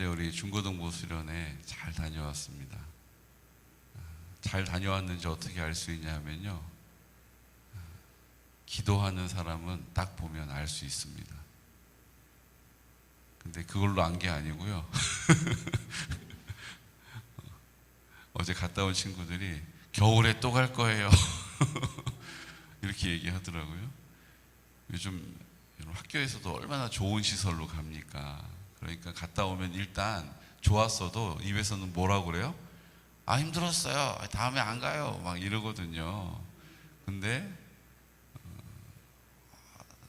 어제 우리 중고등부 수련회 잘 다녀왔습니다. 아, 잘 다녀왔는지 어떻게 알 수 있냐면요. 아, 기도하는 사람은 딱 보면 알 수 있습니다. 근데 그걸로 안 게 아니고요. 어제 갔다 온 친구들이 겨울에 또 갈 거예요. 이렇게 얘기하더라고요. 요즘 학교에서도 얼마나 좋은 시설로 갑니까? 그러니까 갔다 오면 일단 좋았어도 입에서는 뭐라고 그래요? 아 힘들었어요. 다음에 안 가요. 막 이러거든요. 근데 어,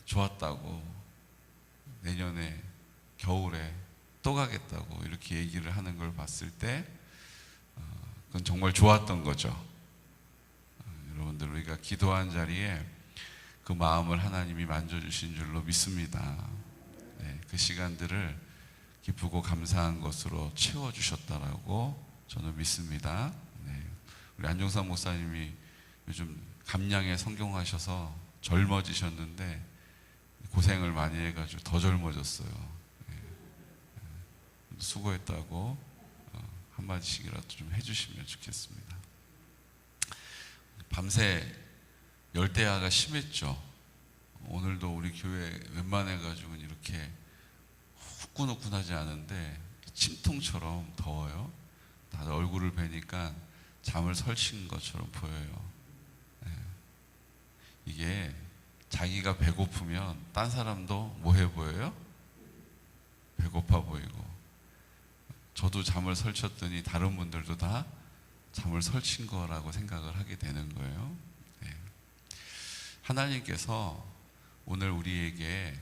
좋았다고 내년에 겨울에 또 가겠다고 이렇게 얘기를 하는 걸 봤을 때 어, 그건 정말 좋았던 거죠. 어, 여러분들 우리가 기도한 자리에 그 마음을 하나님이 만져주신 줄로 믿습니다. 네, 그 시간들을 기쁘고 감사한 것으로 채워주셨다라고 저는 믿습니다. 네, 우리 안종상 목사님이 요즘 감량에 성경하셔서 젊어지셨는데 고생을 많이 해가지고 더 젊어졌어요. 네, 네, 수고했다고 어, 한마디씩이라도 좀 해주시면 좋겠습니다. 밤새 열대야가 심했죠. 오늘도 우리 교회 웬만해 가지고는 이렇게 후끈후끈하지 않은데 침통처럼 더워요. 다들 얼굴을 뵈니까 잠을 설친 것처럼 보여요. 예. 이게 자기가 배고프면 딴 사람도 뭐해 보여요? 배고파 보이고 저도 잠을 설쳤더니 다른 분들도 다 잠을 설친 거라고 생각을 하게 되는 거예요. 네. 하나님께서 오늘 우리에게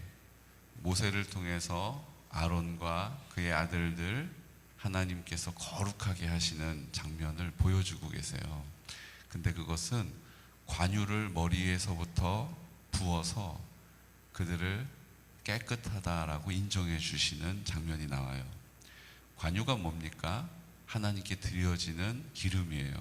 모세를 통해서 아론과 그의 아들들 하나님께서 거룩하게 하시는 장면을 보여주고 계세요. 근데 그것은 관유를 머리에서부터 부어서 그들을 깨끗하다라고 인정해 주시는 장면이 나와요. 관유가 뭡니까? 하나님께 드려지는 기름이에요.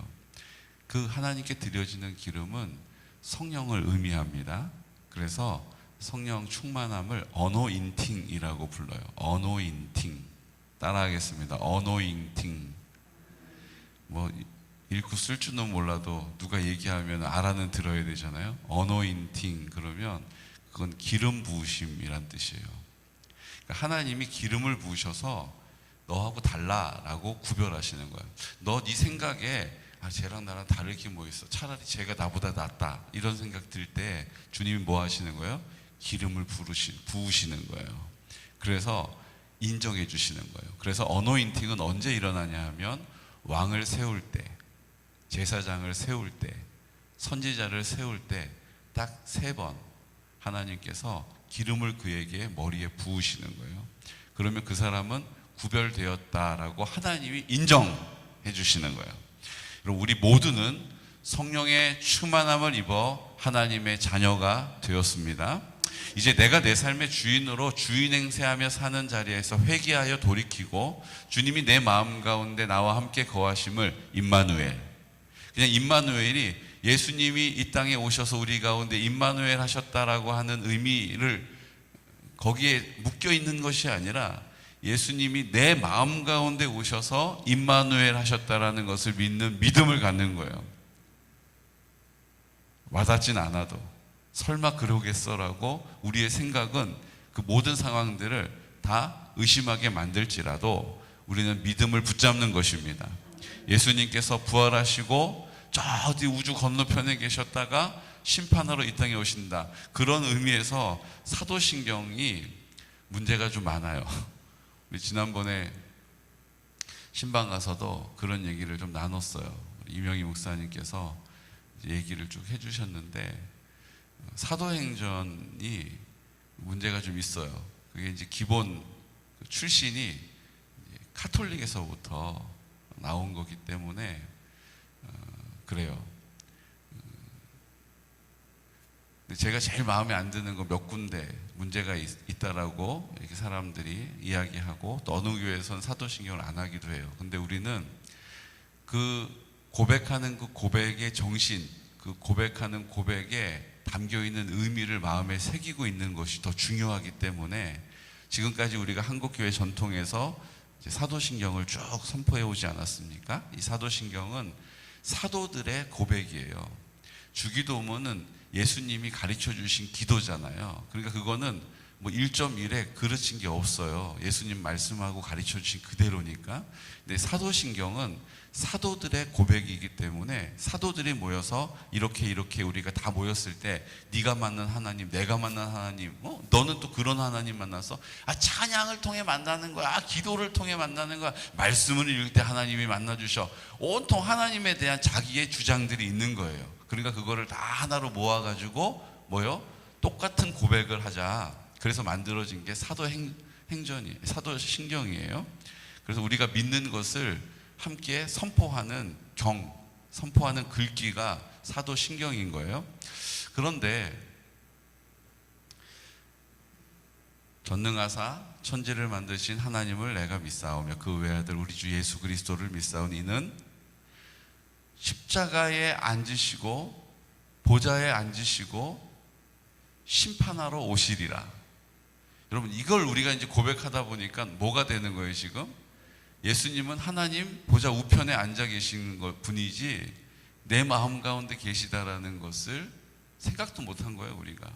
그 하나님께 드려지는 기름은 성령을 의미합니다. 그래서 성령 충만함을 어노인팅이라고 불러요. 어노인팅. 따라하겠습니다. 어노인팅. 뭐 읽고 쓸 줄은 몰라도 누가 얘기하면 알아는 들어야 되잖아요. 어노인팅 그러면 그건 기름 부으심이란 뜻이에요. 그러니까 하나님이 기름을 부으셔서 너하고 달라라고 구별하시는 거예요. 너 네 생각에 아 쟤랑 나랑 다를 게 뭐 있어? 차라리 쟤가 나보다 낫다 이런 생각 들 때 주님이 뭐 하시는 거예요? 기름을 부르시, 부으시는 거예요. 그래서 인정해 주시는 거예요. 그래서 어노인팅은 언제 일어나냐 하면 왕을 세울 때, 제사장을 세울 때, 선지자를 세울 때 딱 세 번 하나님께서 기름을 그에게 머리에 부으시는 거예요. 그러면 그 사람은 구별되었다라고 하나님이 인정해 주시는 거예요. 그럼 우리 모두는 성령의 충만함을 입어 하나님의 자녀가 되었습니다. 이제 내가 내 삶의 주인으로 주인 행세하며 사는 자리에서 회개하여 돌이키고 주님이 내 마음 가운데 나와 함께 거하심을 임마누엘. 그냥 임마누엘이 예수님이 이 땅에 오셔서 우리 가운데 임마누엘 하셨다라고 하는 의미를 거기에 묶여 있는 것이 아니라 예수님이 내 마음 가운데 오셔서 임마누엘 하셨다라는 것을 믿는 믿음을 갖는 거예요. 와닿진 않아도 설마 그러겠어라고 우리의 생각은 그 모든 상황들을 다 의심하게 만들지라도 우리는 믿음을 붙잡는 것입니다. 예수님께서 부활하시고 저 어디 우주 건너편에 계셨다가 심판하러 이 땅에 오신다. 그런 의미에서 사도신경이 문제가 좀 많아요. 우리 지난번에 신방 가서도 그런 얘기를 좀 나눴어요. 이명희 목사님께서 얘기를 쭉 해주셨는데 사도행전이 문제가 좀 있어요. 그게 이제 기본 출신이 카톨릭에서부터 나온 거기 때문에 어, 그래요. 제가 제일 마음에 안 드는 거 몇 군데 문제가 있, 다라고 이렇게 사람들이 이야기하고 또 어느 교회에서는 사도신경을 안 하기도 해요. 근데 우리는 그 고백하는 그 고백의 정신, 그 고백하는 고백에 담겨 있는 의미를 마음에 새기고 있는 것이 더 중요하기 때문에 지금까지 우리가 한국 교회 전통에서 사도신경을 쭉 선포해 오지 않았습니까? 이 사도신경은 사도들의 고백이에요. 주기도문은 예수님이 가르쳐 주신 기도잖아요. 그러니까 그거는 뭐 1.1에 그르친 게 없어요. 예수님 말씀하고 가르쳐 주신 그대로니까. 근데 사도신경은 사도들의 고백이기 때문에 사도들이 모여서 이렇게 이렇게 우리가 다 모였을 때 네가 만난 하나님, 내가 만난 하나님, 어? 너는 또 그런 하나님 만나서 아 찬양을 통해 만나는 거야, 아, 기도를 통해 만나는 거야, 말씀을 읽을 때 하나님이 만나 주셔. 온통 하나님에 대한 자기의 주장들이 있는 거예요. 그러니까 그거를 다 하나로 모아 가지고 뭐요? 똑같은 고백을 하자. 그래서 만들어진 게 사도 행, 행전이 사도 신경이에요. 그래서 우리가 믿는 것을 함께 선포하는 경, 선포하는 글귀가 사도 신경인 거예요. 그런데 전능하사 천지를 만드신 하나님을 내가 믿사오며 그 외아들 우리 주 예수 그리스도를 믿사오니 이는 십자가에 앉으시고 보좌에 앉으시고 심판하러 오시리라. 여러분 이걸 우리가 이제 고백하다 보니까 뭐가 되는 거예요 지금? 예수님은 하나님 보좌 우편에 앉아 계신 것 분이지 내 마음 가운데 계시다라는 것을 생각도 못 한 거예요 우리가.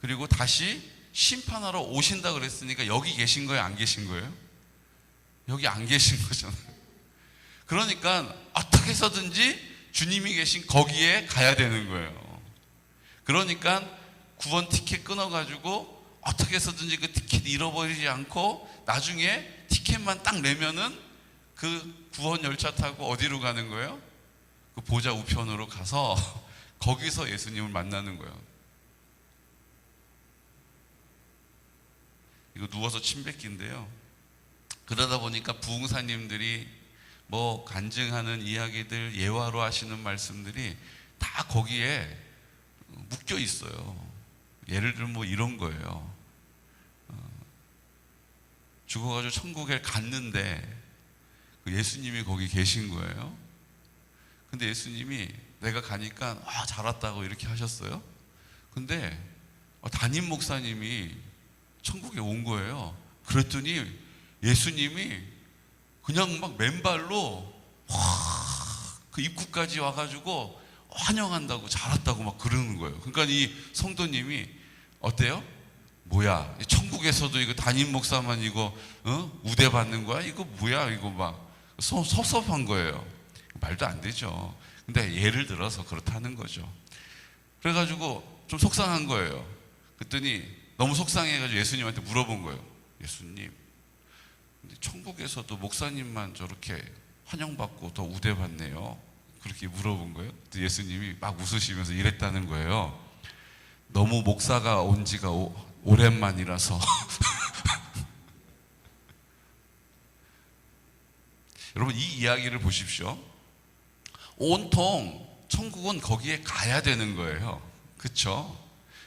그리고 다시 심판하러 오신다 그랬으니까 여기 계신 거예요 안 계신 거예요? 여기 안 계신 거잖아요. 그러니까 어떻게 해서든지 주님이 계신 거기에 가야 되는 거예요. 그러니까 구원 티켓 끊어가지고 어떻게 해서든지 그 티켓 잃어버리지 않고 나중에 티켓만 딱 내면은 그 구원 열차 타고 어디로 가는 거예요? 그 보좌 우편으로 가서 거기서 예수님을 만나는 거예요. 이거 누워서 침 뱉기인데요. 그러다 보니까 부흥사님들이 뭐 간증하는 이야기들 예화로 하시는 말씀들이 다 거기에 묶여 있어요. 예를 들면 뭐 이런 거예요. 어, 죽어가지고 천국에 갔는데 그 예수님이 거기 계신 거예요. 근데 예수님이 내가 가니까 아, 잘 왔다고 이렇게 하셨어요. 근데 어, 담임 목사님이 천국에 온 거예요. 그랬더니 예수님이 그냥 막 맨발로 그 입구까지 와가지고 환영한다고 잘 왔다고 막 그러는 거예요. 그러니까 이 성도님이 어때요? 뭐야? 천국에서도 이거 담임 목사만 이거 어? 우대 받는 거야? 이거 뭐야? 이거 막 섭- 섭섭한 거예요. 말도 안 되죠. 근데 예를 들어서 그렇다는 거죠. 그래가지고 좀 속상한 거예요. 그랬더니 너무 속상해가지고 예수님한테 물어본 거예요. 예수님, 천국에서도 목사님만 저렇게 환영받고 더 우대받네요. 그렇게 물어본 거예요. 예수님이 막 웃으시면서 이랬다는 거예요. 너무 목사가 온 지가 오, 오랜만이라서. 여러분, 이 이야기를 보십시오. 온통 천국은 거기에 가야 되는 거예요. 그쵸?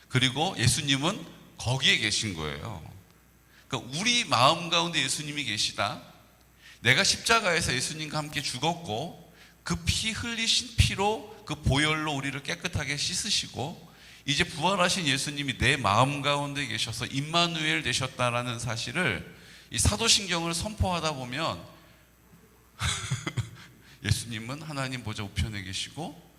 그리고 예수님은 거기에 계신 거예요. 그러니까 우리 마음 가운데 예수님이 계시다. 내가 십자가에서 예수님과 함께 죽었고 그 피 흘리신 피로 그 보혈로 우리를 깨끗하게 씻으시고 이제 부활하신 예수님이 내 마음 가운데 계셔서 임마누엘 되셨다라는 사실을 이 사도신경을 선포하다 보면 예수님은 하나님 보좌 우편에 계시고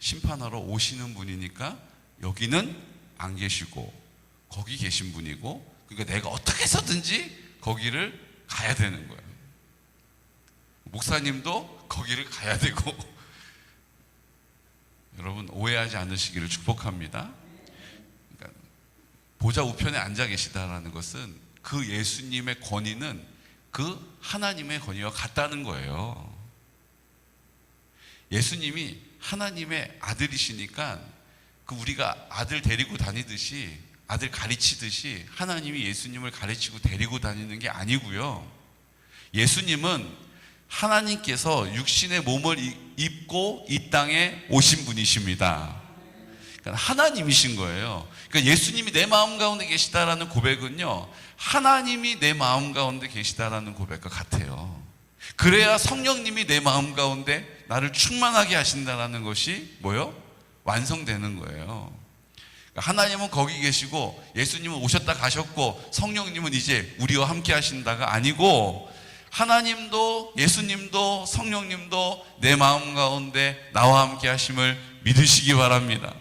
심판하러 오시는 분이니까 여기는 안 계시고 거기 계신 분이고 그러니까 내가 어떻게 해서든지 거기를 가야 되는 거예요. 목사님도 거기를 가야 되고 여러분 오해하지 않으시기를 축복합니다. 그러니까 보좌 우편에 앉아 계시다라는 것은 그 예수님의 권위는 그 하나님의 권위와 같다는 거예요. 예수님이 하나님의 아들이시니까 그 우리가 아들 데리고 다니듯이 아들 가르치듯이 하나님이 예수님을 가르치고 데리고 다니는 게 아니고요. 예수님은 하나님께서 육신의 몸을 이- 입고 이 땅에 오신 분이십니다. 그러니까 하나님이신 거예요. 그러니까 예수님이 내 마음 가운데 계시다라는 고백은요, 하나님이 내 마음 가운데 계시다라는 고백과 같아요. 그래야 성령님이 내 마음 가운데 나를 충만하게 하신다라는 것이 뭐요? 완성되는 거예요. 하나님은 거기 계시고 예수님은 오셨다 가셨고 성령님은 이제 우리와 함께 하신다가 아니고 하나님도 예수님도 성령님도 내 마음 가운데 나와 함께 하심을 믿으시기 바랍니다.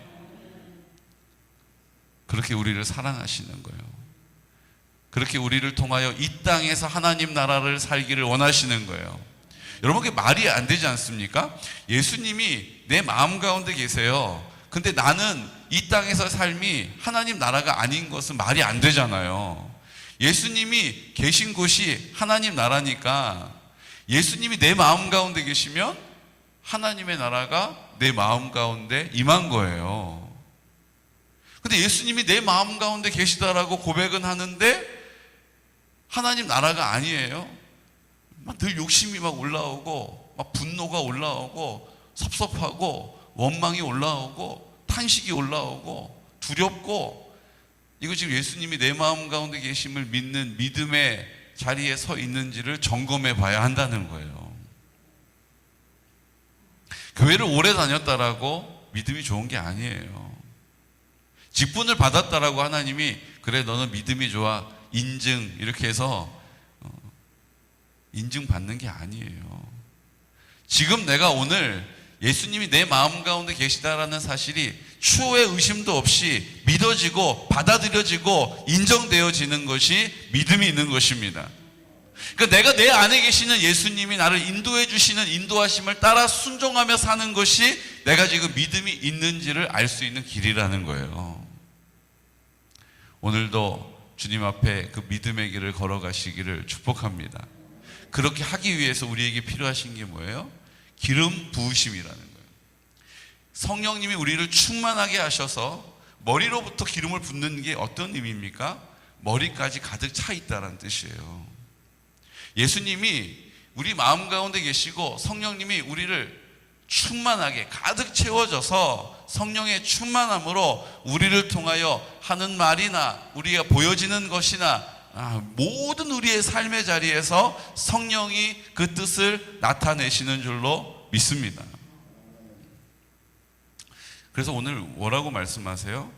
그렇게 우리를 사랑하시는 거예요. 그렇게 우리를 통하여 이 땅에서 하나님 나라를 살기를 원하시는 거예요. 여러분, 그게 말이 안 되지 않습니까? 예수님이 내 마음 가운데 계세요. 근데 나는 이 땅에서 삶이 하나님 나라가 아닌 것은 말이 안 되잖아요. 예수님이 계신 곳이 하나님 나라니까 예수님이 내 마음 가운데 계시면 하나님의 나라가 내 마음 가운데 임한 거예요. 근데 예수님이 내 마음 가운데 계시다라고 고백은 하는데 하나님 나라가 아니에요. 막 늘 욕심이 막 올라오고 막 분노가 올라오고 섭섭하고 원망이 올라오고 탄식이 올라오고 두렵고 이거 지금 예수님이 내 마음 가운데 계심을 믿는 믿음의 자리에 서 있는지를 점검해 봐야 한다는 거예요. 교회를 오래 다녔다라고 믿음이 좋은 게 아니에요. 직분을 받았다라고 하나님이 그래 너는 믿음이 좋아 인증 이렇게 해서 어, 인증 받는 게 아니에요. 지금 내가 오늘 예수님이 내 마음 가운데 계시다라는 사실이 추후의 의심도 없이 믿어지고 받아들여지고 인정되어지는 것이 믿음이 있는 것입니다. 그러니까 내가 내 안에 계시는 예수님이 나를 인도해 주시는 인도하심을 따라 순종하며 사는 것이 내가 지금 믿음이 있는지를 알 수 있는 길이라는 거예요. 오늘도 주님 앞에 그 믿음의 길을 걸어가시기를 축복합니다. 그렇게 하기 위해서 우리에게 필요하신 게 뭐예요? 기름 부으심이라는. 성령님이 우리를 충만하게 하셔서 머리로부터 기름을 붓는 게 어떤 의미입니까? 머리까지 가득 차 있다는 뜻이에요. 예수님이 우리 마음 가운데 계시고 성령님이 우리를 충만하게 가득 채워져서 성령의 충만함으로 우리를 통하여 하는 말이나 우리가 보여지는 것이나 아, 모든 우리의 삶의 자리에서 성령이 그 뜻을 나타내시는 줄로 믿습니다. 그래서 오늘 뭐라고 말씀하세요?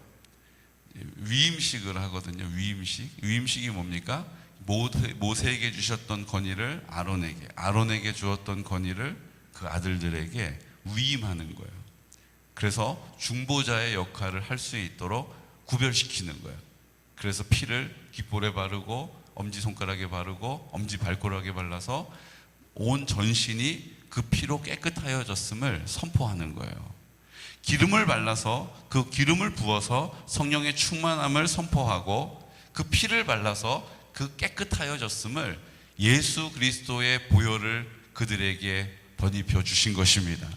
위임식을 하거든요. 위임식. 위임식이 뭡니까? 모세, 모세에게 주셨던 권위를 아론에게, 아론에게 주었던 권위를 그 아들들에게 위임하는 거예요. 그래서 중보자의 역할을 할 수 있도록 구별시키는 거예요. 그래서 피를 깃볼에 바르고 엄지 손가락에 바르고 엄지 발가락에 발라서 온 전신이 그 피로 깨끗하여졌음을 선포하는 거예요. 기름을 발라서 그 기름을 부어서 성령의 충만함을 선포하고 그 피를 발라서 그 깨끗하여졌음을 예수 그리스도의 보혈을 그들에게 덧입혀 주신 것입니다.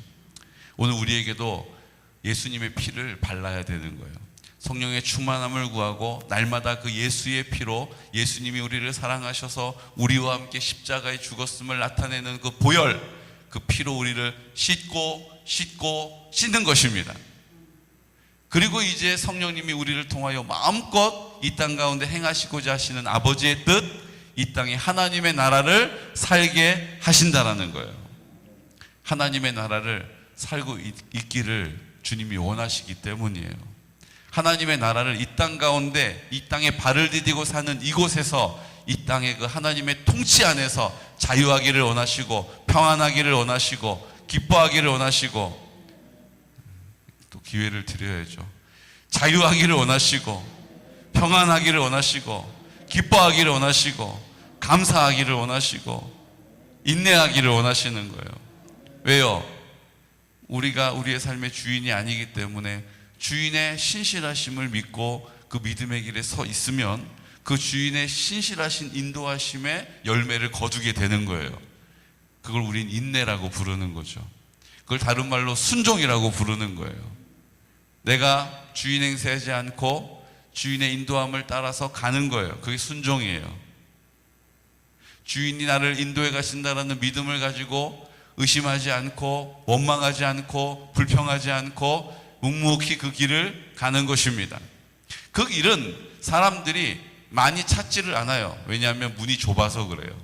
오늘 우리에게도 예수님의 피를 발라야 되는 거예요. 성령의 충만함을 구하고 날마다 그 예수의 피로 예수님이 우리를 사랑하셔서 우리와 함께 십자가에 죽었음을 나타내는 그 보혈, 그 피로 우리를 씻고 씻고 씻는 것입니다. 그리고 이제 성령님이 우리를 통하여 마음껏 이 땅 가운데 행하시고자 하시는 아버지의 뜻, 이 땅에 하나님의 나라를 살게 하신다라는 거예요. 하나님의 나라를 살고 있, 기를 주님이 원하시기 때문이에요. 하나님의 나라를 이 땅 가운데 이 땅에 발을 디디고 사는 이곳에서 이 땅의 그 하나님의 통치 안에서 자유하기를 원하시고 평안하기를 원하시고 기뻐하기를 원하시고 또 기회를 드려야죠. 자유하기를 원하시고 평안하기를 원하시고 기뻐하기를 원하시고 감사하기를 원하시고 인내하기를 원하시는 거예요. 왜요? 우리가 우리의 삶의 주인이 아니기 때문에 주인의 신실하심을 믿고 그 믿음의 길에 서 있으면 그 주인의 신실하신 인도하심의 열매를 거두게 되는 거예요. 그걸 우린 인내라고 부르는 거죠. 그걸 다른 말로 순종이라고 부르는 거예요. 내가 주인 행세하지 않고 주인의 인도함을 따라서 가는 거예요. 그게 순종이에요. 주인이 나를 인도해 가신다라는 믿음을 가지고 의심하지 않고 원망하지 않고 불평하지 않고 묵묵히 그 길을 가는 것입니다. 그 길은 사람들이 많이 찾지를 않아요. 왜냐하면 문이 좁아서 그래요.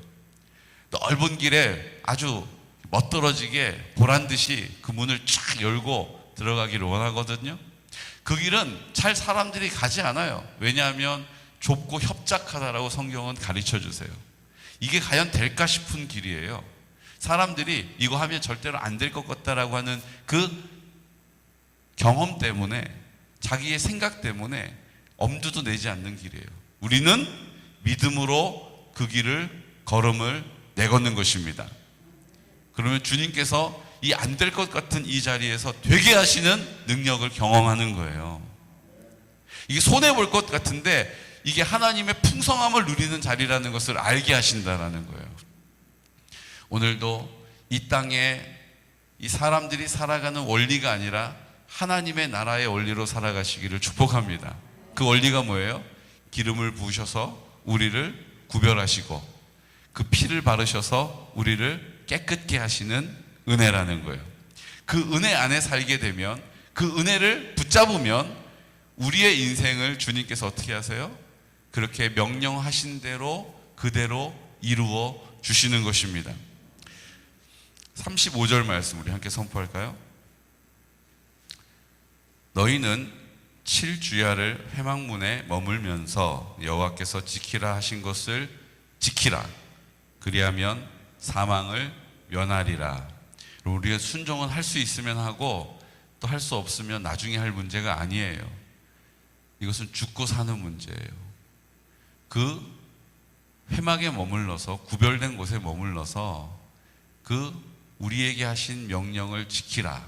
넓은 길에 아주 멋들어지게 보란 듯이 그 문을 쫙 열고 들어가기를 원하거든요. 그 길은 잘 사람들이 가지 않아요. 왜냐하면 좁고 협착하다라고 성경은 가르쳐 주세요. 이게 과연 될까 싶은 길이에요. 사람들이 이거 하면 절대로 안 될 것 같다라고 하는 그 경험 때문에 자기의 생각 때문에 엄두도 내지 않는 길이에요. 우리는 믿음으로 그 길을 걸음을 내걷는 것입니다. 그러면 주님께서 이 안 될 것 같은 이 자리에서 되게 하시는 능력을 경험하는 거예요. 이게 손해 볼 것 같은데 이게 하나님의 풍성함을 누리는 자리라는 것을 알게 하신다라는 거예요. 오늘도 이 땅에 이 사람들이 살아가는 원리가 아니라 하나님의 나라의 원리로 살아가시기를 축복합니다. 그 원리가 뭐예요? 기름을 부으셔서 우리를 구별하시고 그 피를 바르셔서 우리를 깨끗게 하시는 은혜라는 거예요. 그 은혜 안에 살게 되면 그 은혜를 붙잡으면 우리의 인생을 주님께서 어떻게 하세요? 그렇게 명령하신 대로 그대로 이루어 주시는 것입니다. 35절 말씀 우리 함께 선포할까요? 너희는 칠주야를 회막문에 머물면서 여호와께서 지키라 하신 것을 지키라. 그리하면 사망을 면하리라. 우리가 순종은 할 수 있으면 하고 또 할 수 없으면 나중에 할 문제가 아니에요. 이것은 죽고 사는 문제예요. 그 회막에 머물러서 구별된 곳에 머물러서 그 우리에게 하신 명령을 지키라.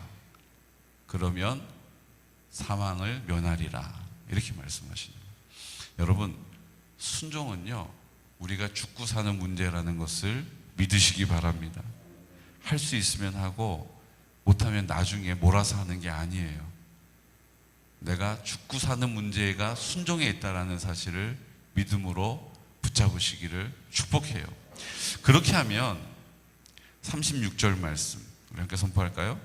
그러면 사망을 면하리라. 이렇게 말씀하시는 거예요. 여러분, 순종은요, 우리가 죽고 사는 문제라는 것을 믿으시기 바랍니다. 할 수 있으면 하고, 못하면 나중에 몰아서 하는 게 아니에요. 내가 죽고 사는 문제가 순종에 있다라는 사실을 믿음으로 붙잡으시기를 축복해요. 그렇게 하면 36절 말씀 함께 선포할까요?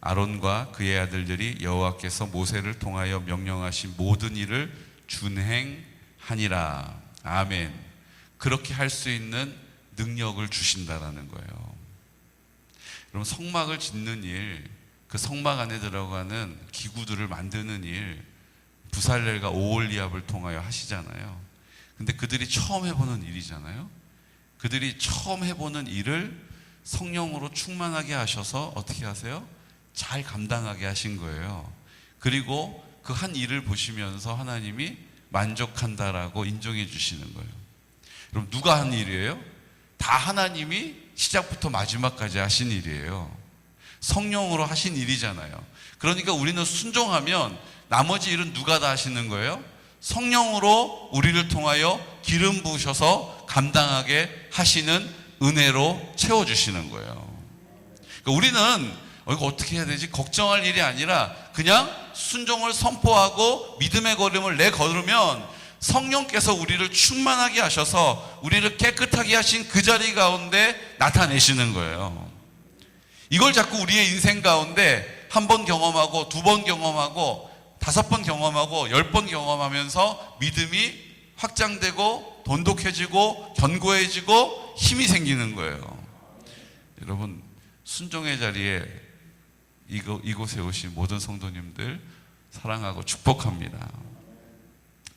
아론과 그의 아들들이 여호와께서 모세를 통하여 명령하신 모든 일을 준행하니라. 아멘. 그렇게 할 수 있는 능력을 주신다라는 거예요. 여러분 성막을 짓는 일, 그 성막 안에 들어가는 기구들을 만드는 일, 부살렐과 오올리압을 통하여 하시잖아요. 근데 그들이 처음 해보는 일이잖아요. 그들이 처음 해보는 일을 성령으로 충만하게 하셔서 어떻게 하세요? 잘 감당하게 하신 거예요. 그리고 그 한 일을 보시면서 하나님이 만족한다라고 인정해 주시는 거예요. 그럼 누가 한 일이에요? 다 하나님이 시작부터 마지막까지 하신 일이에요. 성령으로 하신 일이잖아요. 그러니까 우리는 순종하면 나머지 일은 누가 다 하시는 거예요? 성령으로 우리를 통하여 기름 부으셔서 감당하게 하시는 은혜로 채워주시는 거예요. 그러니까 우리는 어, 이거 어떻게 해야 되지? 걱정할 일이 아니라 그냥 순종을 선포하고 믿음의 걸음을 내 걸으면 성령께서 우리를 충만하게 하셔서 우리를 깨끗하게 하신 그 자리 가운데 나타내시는 거예요. 이걸 자꾸 우리의 인생 가운데 한 번 경험하고 두 번 경험하고 다섯 번 경험하고 열 번 경험하면서 믿음이 확장되고 돈독해지고 견고해지고 힘이 생기는 거예요. 여러분 순종의 자리에 이곳, 이곳에 오신 모든 성도님들 사랑하고 축복합니다.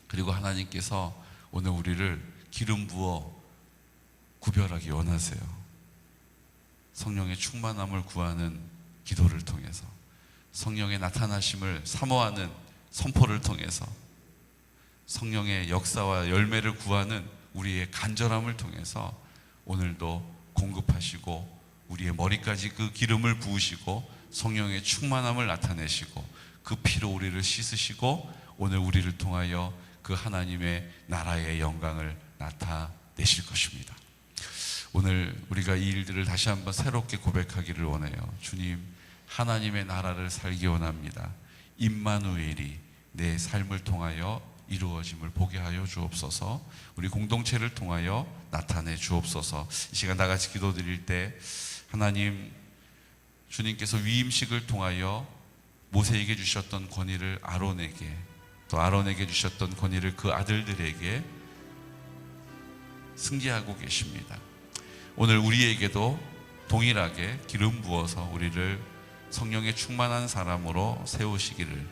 그리고 하나님께서 오늘 우리를 기름 부어 구별하기 원하세요. 성령의 충만함을 구하는 기도를 통해서 성령의 나타나심을 사모하는 선포를 통해서 성령의 역사와 열매를 구하는 우리의 간절함을 통해서 오늘도 공급하시고 우리의 머리까지 그 기름을 부으시고 성령의 충만함을 나타내시고 그 피로 우리를 씻으시고 오늘 우리를 통하여 그 하나님의 나라의 영광을 나타내실 것입니다. 오늘 우리가 이 일들을 다시 한번 새롭게 고백하기를 원해요. 주님, 하나님의 나라를 살기 원합니다. 임마누엘이 내 삶을 통하여 이루어짐을 보게 하여 주옵소서. 우리 공동체를 통하여 나타내 주옵소서. 이 시간 다 같이 기도드릴 때 하나님 주님께서 위임식을 통하여 모세에게 주셨던 권위를 아론에게 또 아론에게 주셨던 권위를 그 아들들에게 승계하고 계십니다. 오늘 우리에게도 동일하게 기름 부어서 우리를 성령의 충만한 사람으로 세우시기를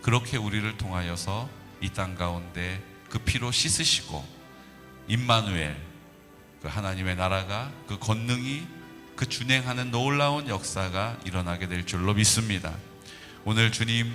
그렇게 우리를 통하여서 이 땅 가운데 그 피로 씻으시고 임마누엘 그 하나님의 나라가 그 권능이 그 준행하는 놀라운 역사가 일어나게 될 줄로 믿습니다. 오늘 주님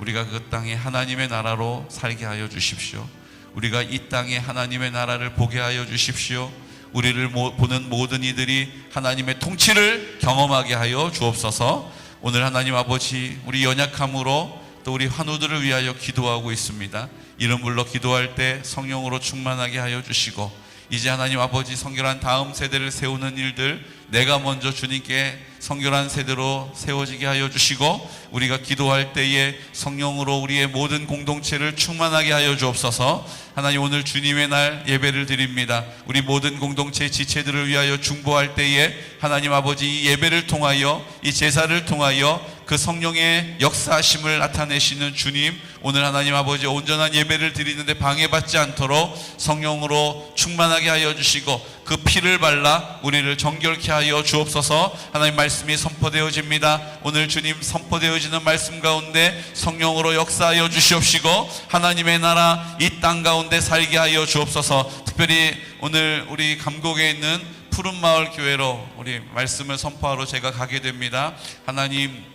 우리가 그 땅에 하나님의 나라로 살게 하여 주십시오. 우리가 이 땅에 하나님의 나라를 보게 하여 주십시오. 우리를 모- 보는 모든 이들이 하나님의 통치를 경험하게 하여 주옵소서. 오늘 하나님 아버지 우리 연약함으로 또 우리 환우들을 위하여 기도하고 있습니다. 이름 불러 기도할 때 성령으로 충만하게 하여 주시고 이제 하나님 아버지 성결한 다음 세대를 세우는 일들 내가 먼저 주님께 성결한 세대로 세워지게 하여 주시고 우리가 기도할 때에 성령으로 우리의 모든 공동체를 충만하게 하여 주옵소서. 하나님 오늘 주님의 날 예배를 드립니다. 우리 모든 공동체 지체들을 위하여 중보할 때에 하나님 아버지 이 예배를 통하여 이 제사를 통하여 그 성령의 역사하심을 나타내시는 주님 오늘 하나님 아버지 온전한 예배를 드리는데 방해받지 않도록 성령으로 충만하게 하여 주시고 그 피를 발라 우리를 정결케 하여 주옵소서. 하나님 말씀이 선포되어집니다. 오늘 주님 선포되어지는 말씀 가운데 성령으로 역사하여 주시옵시고 하나님의 나라 이 땅 가운데 살게 하여 주옵소서. 특별히 오늘 우리 감곡에 있는 푸른마을 교회로 우리 말씀을 선포하러 제가 가게 됩니다. 하나님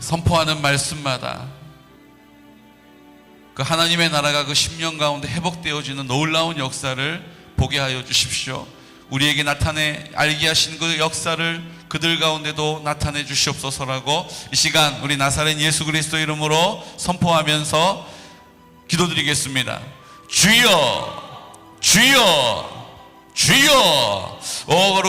선포하는 말씀마다 그 하나님의 나라가 그 10년 가운데 회복되어지는 놀라운 역사를 보게 하여 주십시오. 우리에게 나타내 알게 하신 그 역사를 그들 가운데도 나타내 주시옵소서라고 이 시간 우리 나사렛 예수 그리스도 이름으로 선포하면서 기도드리겠습니다. 주여, 주여, 주여, 오